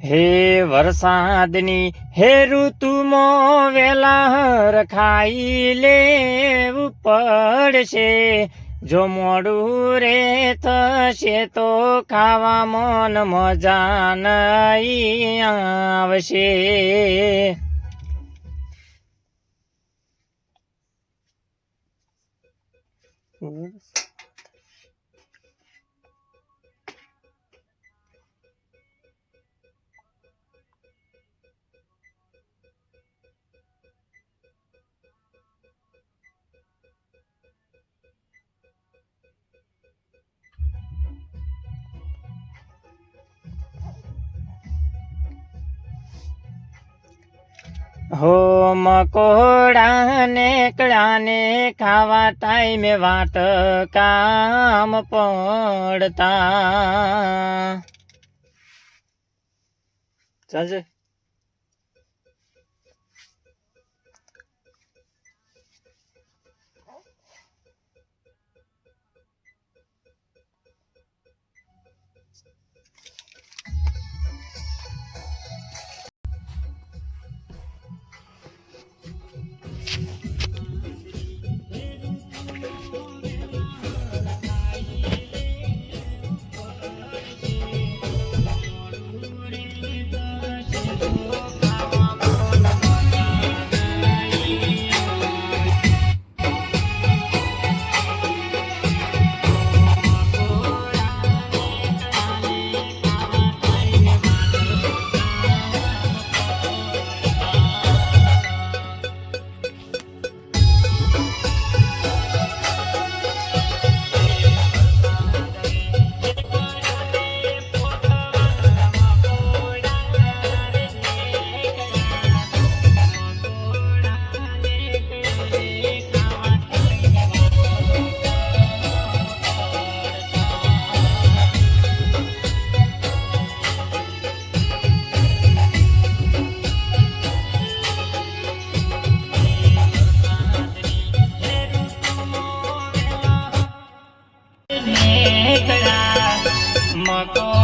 હે વરસાદની હે ઋતુમો વેલા રખાઈ લેવું પડશે જો મોડું રે થશે તો ખાવા મન મજા નહીં આવશે. હો મકોડા ને કળાને ખાવા ટાઈમે વાટ કામ પડતા. ચાલશે? નેકળા મકોડા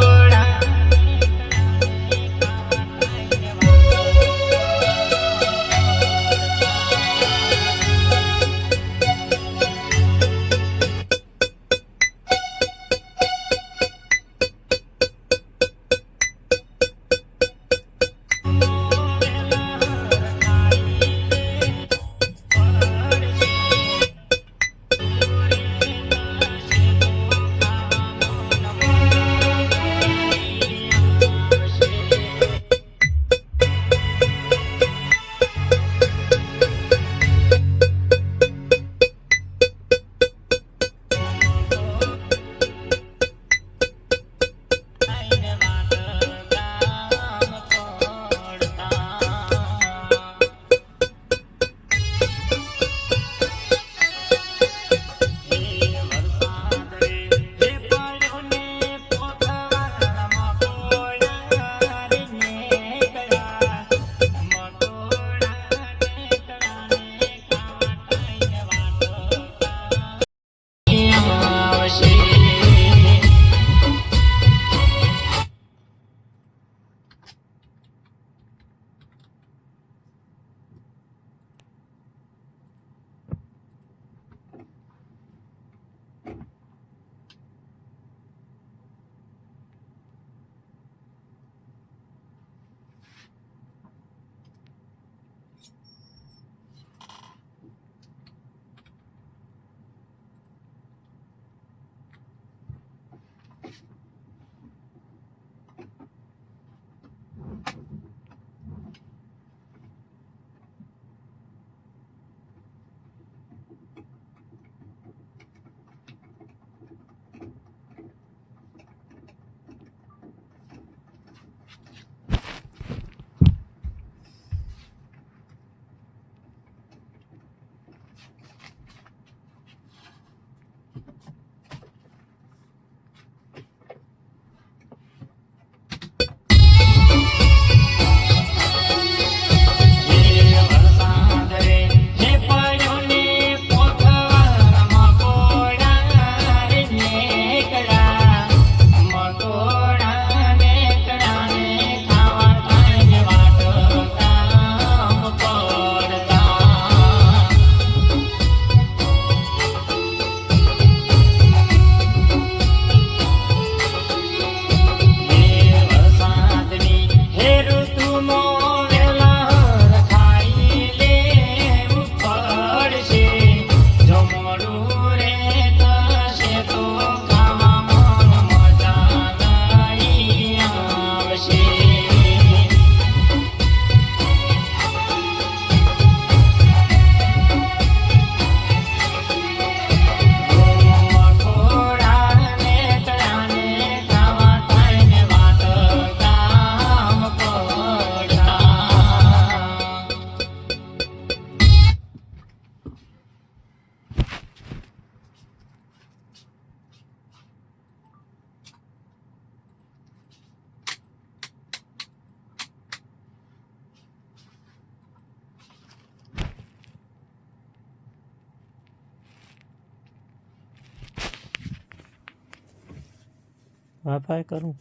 વાફાય કરું.